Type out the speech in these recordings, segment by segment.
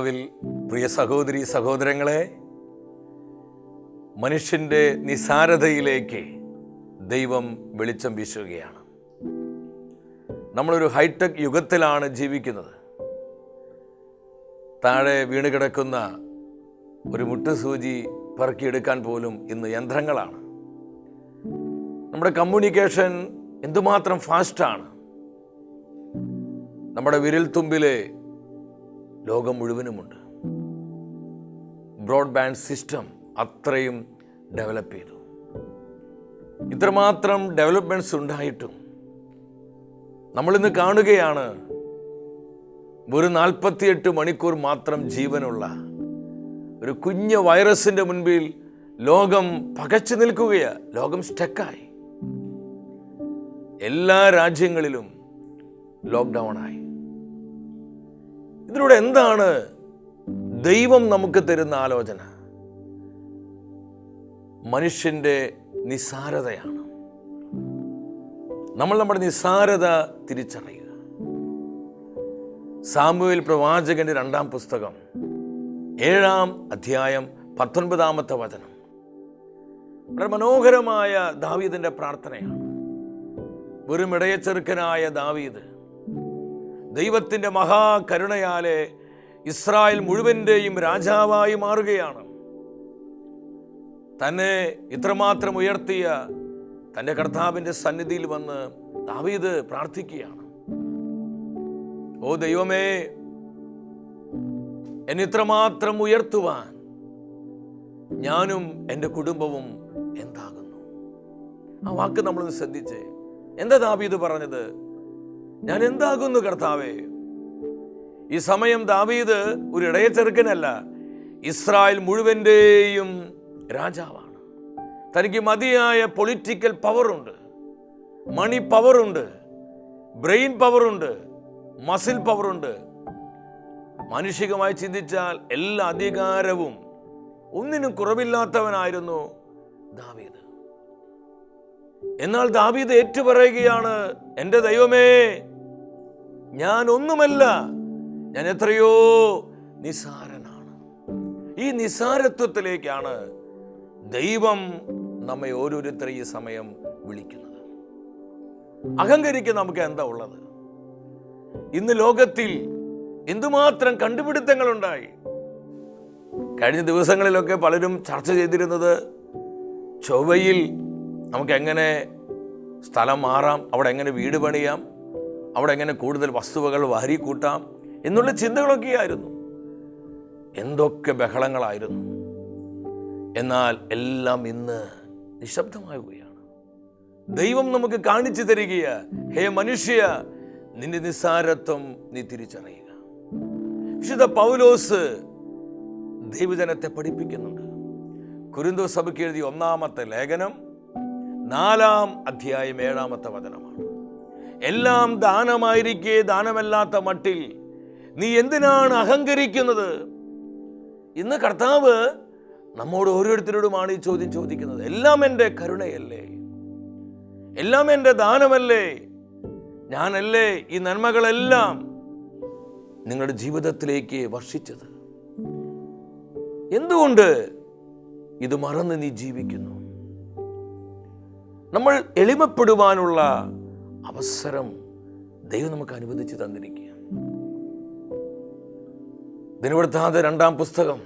കർത്താവിൽ പ്രിയ സഹോദരി സഹോദരങ്ങളെ മനുഷ്യന്റെ നിസാരതയിലേക്ക് ദൈവം വെളിച്ചം വീശുകയാണ്. നമ്മളൊരു ഹൈടെക് യുഗത്തിലാണ് ജീവിക്കുന്നത്. താഴെ വീണ് കിടക്കുന്ന ഒരു മുട്ടുസൂചി പെറുക്കിയെടുക്കാൻ പോലും ഇന്ന് യന്ത്രങ്ങളാണ്. നമ്മുടെ കമ്മ്യൂണിക്കേഷൻ എന്തുമാത്രം ഫാസ്റ്റാണ്. നമ്മുടെ വിരൽത്തുമ്പിലെ ലോകം മുഴുവനുമുണ്ട്. ബ്രോഡ്ബാൻഡ് സിസ്റ്റം അത്രയും ഡെവലപ്പ് ചെയ്തു. ഇത്രമാത്രം ഡെവലപ്മെന്റ്സ് ഉണ്ടായിട്ടും നമ്മളിന്ന് കാണുകയാണ് വെറും നാൽപ്പത്തിയെട്ട് മണിക്കൂർ മാത്രം ജീവനുള്ള ഒരു കുഞ്ഞ് വൈറസിന്റെ മുൻപിൽ ലോകം പകച്ചു നിൽക്കുകയാണ് ലോകം സ്റ്റക്കായി. എല്ലാ രാജ്യങ്ങളിലും ലോക്ക്ഡൗൺ ആയി ഇതിലൂടെ എന്താണ് ദൈവം നമുക്ക് തരുന്ന ആലോചന? മനുഷ്യന്റെ നിസാരതയാണ്. നമ്മൾ നമ്മുടെ നിസാരത തിരിച്ചറിയുക. സാമുവേൽ പ്രവാചകന്റെ രണ്ടാം പുസ്തകം ഏഴാം അധ്യായം പത്തൊൻപതാമത്തെ വചനം. വളരെ മനോഹരമായ ദാവീദിന്റെ പ്രാർത്ഥനയാണ്. വെറും ഇടയച്ചെറുക്കനായ ദാവീദ് ദൈവത്തിന്റെ മഹാകരുണയാലെ ഇസ്രായേൽ മുഴുവന്റെയും രാജാവായി മാറുകയാണ്. തന്നെ ഇത്രമാത്രം ഉയർത്തിയ തന്റെ കർത്താവിന്റെ സന്നിധിയിൽ വന്ന് ദാവീദ് പ്രാർത്ഥിക്കുകയാണ്. ഓ ദൈവമേ എന്നെ ഇത്രമാത്രം ഉയർത്തുവാൻ ഞാനും എന്റെ കുടുംബവും എന്താകുന്നു? ആ വാക്ക് നമ്മളൊന്ന് ശ്രദ്ധിച്ചേ. എന്താ ദാവീദ് പറഞ്ഞത്? ഞാൻ എന്താകുന്നു കർത്താവേ? ഈ സമയം ദാവീദ് ഒരു ഇടയ ചെറുക്കനല്ല ഇസ്രായേൽ മുഴുവന്റെയും രാജാവാണ്. തനിക്ക് മതിയായ പൊളിറ്റിക്കൽ പവറുണ്ട് മണി പവറുണ്ട് ബ്രെയിൻ പവറുണ്ട് മസിൽ പവറുണ്ട് മാനുഷികമായി ചിന്തിച്ചാൽ എല്ലാ അധികാരവും ഒന്നിനും കുറവില്ലാത്തവനായിരുന്നു ദാവീദ്. എന്നാൽ ദാവീദ് ഏറ്റുപറയുകയാണ് എന്റെ ദൈവമേ ഞാൻ ഒന്നുമല്ല ഞാൻ എത്രയോ നിസാരനാണ്. ഈ നിസാരത്വത്തിലേക്കാണ് ദൈവം നമ്മെ ഓരോരുത്തരെ ഈ സമയം വിളിക്കുന്നത്. അഹങ്കരിക്ക് നമുക്ക് എന്താ ഉള്ളത്? ഇന്ന് ലോകത്തിൽ എന്തുമാത്രം കണ്ടുപിടുത്തങ്ങളുണ്ടായി? കഴിഞ്ഞ ദിവസങ്ങളിലൊക്കെ പലരും ചർച്ച ചെയ്തിരുന്നത് ചൊവ്വയിൽ നമുക്ക് എങ്ങനെ സ്ഥലം മാറാം അവിടെ എങ്ങനെ വീട് പണിയാം അവിടെ എങ്ങനെ കൂടുതൽ വസ്തുവകൾ വാരി കൂട്ടാം എന്നുള്ള ചിന്തകളൊക്കെയായിരുന്നു. എന്തൊക്കെ ബഹളങ്ങളായിരുന്നു. എന്നാൽ എല്ലാം ഇന്ന് നിശബ്ദമാവുകയാണ്. ദൈവം നമുക്ക് കാണിച്ചു തരികയ ഹേ മനുഷ്യ നിന്റെ നിസ്സാരത്വം നീ തിരിച്ചറിയുക. വിശുദ്ധ പൗലോസ് ദൈവജനത്തെ പഠിപ്പിക്കുന്നുണ്ട്. കുരുന്തോ സഭയ്ക്ക് എഴുതിയ ഒന്നാമത്തെ ലേഖനം നാലാം അധ്യായം ഏഴാമത്തെ വചനമാണ്. എല്ലാം ദാനമായിരിക്കെ ദാനമല്ലാത്ത മട്ടിൽ. നീ എന്തിനാണ് അഹങ്കരിക്കുന്നത്? ഇന്ന് കർത്താവ് നമ്മോട് ഓരോരുത്തരോടുമാണ് ഈ ചോദ്യം ചോദിക്കുന്നത്. എല്ലാം എന്റെ കരുണയല്ലേ? എല്ലാം എന്റെ ദാനമല്ലേ? ഞാനല്ലേ ഈ നന്മകളെല്ലാം നിങ്ങളുടെ ജീവിതത്തിലേക്ക് വർഷിച്ചത്? എന്തുകൊണ്ട് ഇത് മറന്ന് നീ ജീവിക്കുന്നു? നമ്മൾ എളിമപ്പെടുവാനുള്ള അവസരം ദൈവം നമുക്ക് അനുവദിച്ച് തന്നിരിക്കുക ദിനവൃത്താന്ത രണ്ടാം പുസ്തകം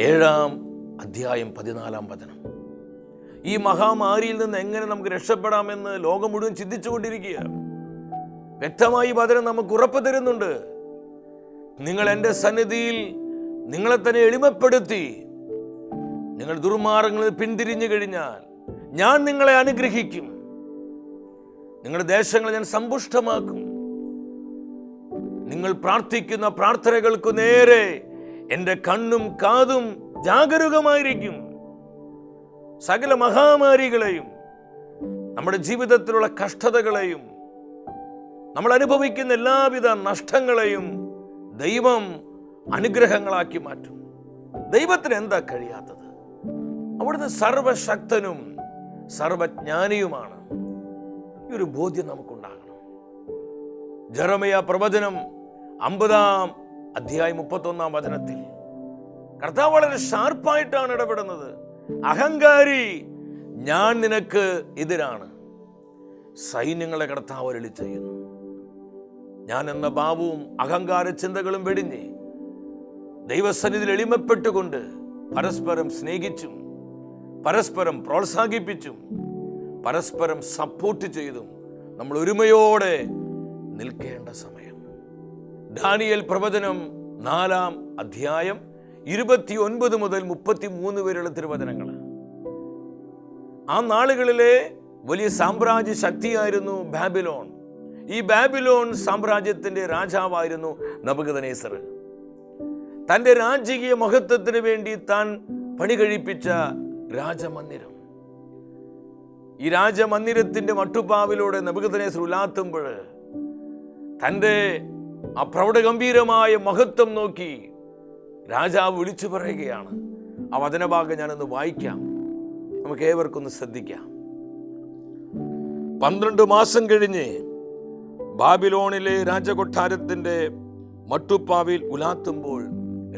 ഏഴാം അധ്യായം പതിനാലാം വചനം. ഈ മഹാമാരിയിൽ നിന്ന് എങ്ങനെ നമുക്ക് രക്ഷപ്പെടാമെന്ന് ലോകം മുഴുവൻ ചിന്തിച്ചുകൊണ്ടിരിക്കുക വ്യക്തമായി വചനം നമുക്ക് ഉറപ്പ് തരുന്നുണ്ട്. നിങ്ങൾ എന്റെ സന്നിധിയിൽ നിങ്ങളെ തന്നെ എളിമപ്പെടുത്തി നിങ്ങൾ ദുർമാർഗങ്ങളിൽ പിന്തിരിഞ്ഞു കഴിഞ്ഞാൽ ഞാൻ നിങ്ങളെ അനുഗ്രഹിക്കും. നിങ്ങളുടെ ദേശങ്ങളെ ഞാൻ സമ്പുഷ്ടമാക്കും. നിങ്ങൾ പ്രാർത്ഥിക്കുന്ന പ്രാർത്ഥനകൾക്ക് നേരെ എന്റെ കണ്ണും കാതും ജാഗരൂകമായിരിക്കും. സകല മഹാമാരികളെയും നമ്മുടെ ജീവിതത്തിലുള്ള കഷ്ടതകളെയും നമ്മൾ അനുഭവിക്കുന്ന എല്ലാവിധ നഷ്ടങ്ങളെയും ദൈവം അനുഗ്രഹങ്ങളാക്കി മാറ്റും. ദൈവത്തിന് എന്താ കഴിയാത്തത്? അവിടുന്ന് സർവശക്തനും സർവജ്ഞാനിയുമാണ്. ഈ ഒരു ബോധ്യം നമുക്കുണ്ടാകണം. ജറമയ പ്രവചനം അമ്പതാം അധ്യായം മുപ്പത്തൊന്നാം വചനത്തിൽ. കർത്താവ് വളരെ ഷാർപ്പായിട്ടാണ് ഇടപെടുന്നത്. അഹങ്കാരി ഞാൻ നിനക്ക് എതിരാണ്. സൈന്യങ്ങളെ കർത്താവ് അരളി ചെയ്യുന്നു. ഞാൻ എന്ന ഭാവവും അഹങ്കാര ചിന്തകളും വെടിഞ്ഞ് ദൈവസന്നിധിയിൽ എളിമപ്പെട്ടുകൊണ്ട് പരസ്പരം സ്നേഹിച്ചും പരസ്പരം പ്രോത്സാഹിപ്പിച്ചും പരസ്പരം സപ്പോർട്ട് ചെയ്തും നമ്മൾ ഒരുമയോടെ നിൽക്കേണ്ട സമയം. ഡാനിയൽ പ്രവചനം നാലാം അധ്യായം ഇരുപത്തി ഒൻപത് മുതൽ മുപ്പത്തി മൂന്ന് വരെയുള്ള തിരുവചനങ്ങൾ. ആ നാളുകളിലെ വലിയ സാമ്രാജ്യ ശക്തിയായിരുന്നു ബാബിലോൺ. ഈ ബാബിലോൺ സാമ്രാജ്യത്തിന്റെ രാജാവായിരുന്നു നബുഗതനേസർ തന്റെ രാജകീയ മഹത്വത്തിന് വേണ്ടി താൻ പണി കഴിപ്പിച്ച രാജമന്ദിരം. ഈ രാജമന്ദിരത്തിന്റെ മട്ടുപ്പാവിലൂടെ നബുഗതനെ ഉലാത്തുമ്പോൾ തന്റെ ആ പ്രൗഢഗംഭീരമായ മഹത്വം നോക്കി രാജാവ് വിളിച്ചു പറയുകയാണ് ആ വചനഭാഗം ഞാനൊന്ന് വായിക്കാം. നമുക്ക് ഏവർക്കൊന്ന് ശ്രദ്ധിക്കാം. പന്ത്രണ്ട് മാസം കഴിഞ്ഞ് ബാബിലോണിലെ രാജകൊട്ടാരത്തിന്റെ മട്ടുപ്പാവിൽ ഉലാത്തുമ്പോൾ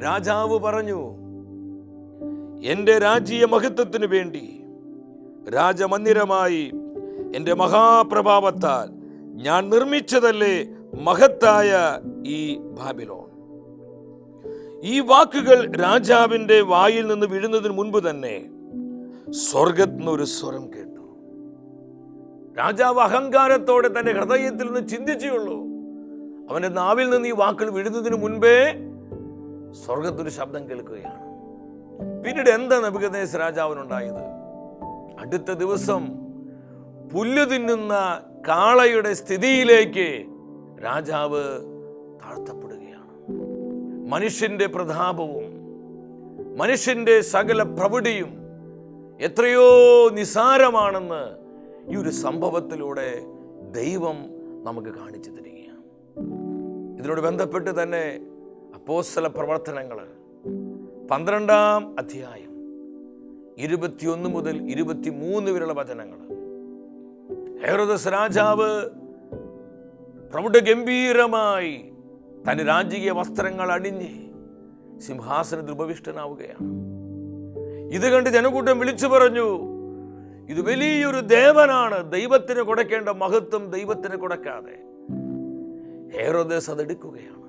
രാജാവ് പറഞ്ഞു എന്റെ രാജ്യ മഹത്വത്തിനു വേണ്ടി രാജമന്ദിരമായി എന്റെ മഹാപ്രഭാവത്താൽ ഞാൻ നിർമ്മിച്ചതല്ലേ മഹത്തായ ഈ ബാബിലോൺ. ഈ വാക്കുകൾ രാജാവിന്റെ വായിൽ നിന്ന് വീഴുന്നതിന് മുൻപ് തന്നെ സ്വർഗത്തിനൊരു സ്വരം കേട്ടു. രാജാവ് അഹങ്കാരത്തോടെ തന്റെ ഹൃദയത്തിൽ നിന്ന് ചിന്തിച്ചുള്ളൂ അവന്റെ നാവിൽ നിന്ന് ഈ വാക്കുകൾ വീഴുന്നതിന് മുൻപേ സ്വർഗത്തൊരു ശബ്ദം കേൾക്കുകയാണ്. പിന്നീട് എന്താ നബികദേശ രാജാവിനുണ്ടായത്? അടുത്ത ദിവസം പുല്ല് തിന്നുന്ന കാളയുടെ സ്ഥിതിയിലേക്ക് രാജാവ് താഴ്ത്തപ്പെടുകയാണ്. മനുഷ്യന്റെ പ്രതാപവും മനുഷ്യന്റെ സകല പ്രവടിയും എത്രയോ നിസാരമാണെന്ന് ഈ ഒരു സംഭവത്തിലൂടെ ദൈവം നമുക്ക് കാണിച്ചു തരികയാണ്. ഇതിനോട് ബന്ധപ്പെട്ട് തന്നെ അപ്പോസ്തല പ്രവർത്തനങ്ങൾ പന്ത്രണ്ടാം അധ്യായം ഇരുപത്തിയൊന്ന് മുതൽ ഇരുപത്തിമൂന്ന് വരെയുള്ള വചനങ്ങൾ. ഹേറോദസ് രാജാവ് പ്രൗഢ ഗംഭീരമായി തന്റെ രാജകീയ വസ്ത്രങ്ങൾ അണിഞ്ഞ് സിംഹാസനത്തിൽ ഉപവിഷ്ടനാവുകയാണ്. ഇത് കണ്ട് ജനക്കൂട്ടം വിളിച്ചു പറഞ്ഞു ഇത് വലിയൊരു ദേവനാണ് ദൈവത്തിന് കൊടുക്കേണ്ട മഹത്വം ദൈവത്തിന് കൊടുക്കാതെ. ഹേറോദേസ് അതെടുക്കുകയാണ്.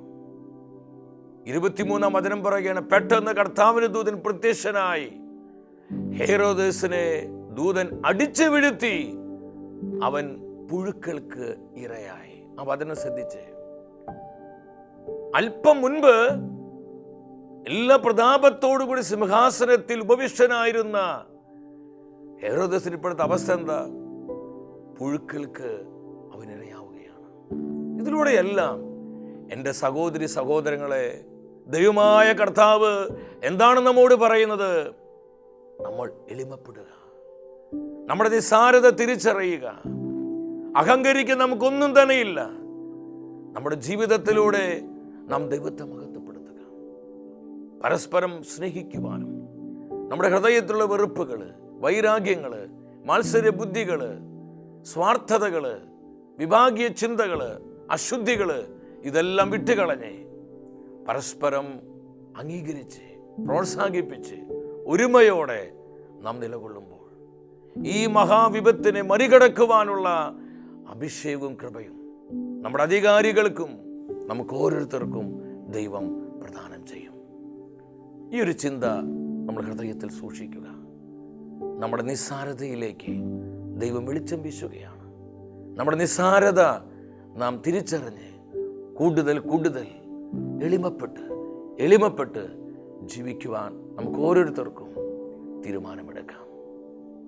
ഇരുപത്തിമൂന്നാം വചനം പറയുകയാണ് പെട്ടെന്ന് കർത്താവിന് ദൂതൻ പ്രത്യക്ഷനായി ഹേറോദേസിനെ ദൂതൻ അടിച്ചു വീഴ്ത്തി. അവൻ പുഴുക്കൾക്ക് ഇരയായി. ആ വചനം ശ്രദ്ധിച്ച്. അല്പം മുൻപ് എല്ലാ പ്രതാപത്തോടുകൂടി സിംഹാസനത്തിൽ ഉപവിഷ്ടനായിരുന്ന ഹെറോദസിന് ഇപ്പോഴത്തെ അവസ്ഥ എന്താ? പുഴുക്കൾക്ക് അവനിരയാവുകയാണ് ഇതിലൂടെയെല്ലാം എന്റെ സഹോദരി സഹോദരങ്ങളെ ദൈവമായ കർത്താവ് എന്താണ് നമ്മോട് പറയുന്നത്? നമ്മൾ എളിമപ്പെടുക. നമ്മുടെ നിസ്സാരത തിരിച്ചറിയുക. അഹങ്കരിക്കാൻ നമുക്കൊന്നും തന്നെയില്ല. നമ്മുടെ ജീവിതത്തിലൂടെ നാം ദൈവത്തെ മഹത്വപ്പെടുത്തുക. പരസ്പരം സ്നേഹിക്കുവാനും നമ്മുടെ ഹൃദയത്തിലുള്ള വെറുപ്പുകൾ വൈരാഗ്യങ്ങൾ മത്സര്യ ബുദ്ധികൾ സ്വാർത്ഥതകൾ വിഭാഗീയ ചിന്തകൾ അശുദ്ധികൾ ഇതെല്ലാം വിട്ടുകളഞ്ഞ് പരസ്പരം അംഗീകരിച്ച് പ്രോത്സാഹിപ്പിച്ച് ഒരുമയോടെ നാം നിലകൊള്ളുമ്പോൾ ഈ മഹാവിപത്തിനെ മറികടക്കുവാനുള്ള അഭിഷേകവും കൃപയും നമ്മുടെ അധികാരികൾക്കും നമുക്ക് ഓരോരുത്തർക്കും ദൈവം പ്രദാനം ചെയ്യും. ഈ ഒരു ചിന്ത നമ്മൾ ഹൃദയത്തിൽ സൂക്ഷിക്കുക. നമ്മുടെ നിസ്സാരതയിലേക്ക് ദൈവം വെളിച്ചം വീശുകയാണ്. നമ്മുടെ നിസ്സാരത നാം തിരിച്ചറിഞ്ഞ് കൂടുതൽ കൂടുതൽ എളിമപ്പെട്ട് എളിമപ്പെട്ട് ജീവിക്കുവാൻ നമുക്ക് ഓരോരുത്തർക്കും തീരുമാനമെടുക്കാം.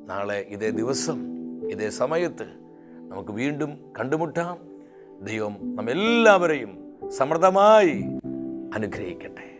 നാളെ ഇതേ ദിവസം ഇതേ സമയത്ത് നമുക്ക് വീണ്ടും കണ്ടുമുട്ടാം. ദൈവം നമ്മെല്ലാവരെയും സമൃദ്ധമായി അനുഗ്രഹിക്കട്ടെ.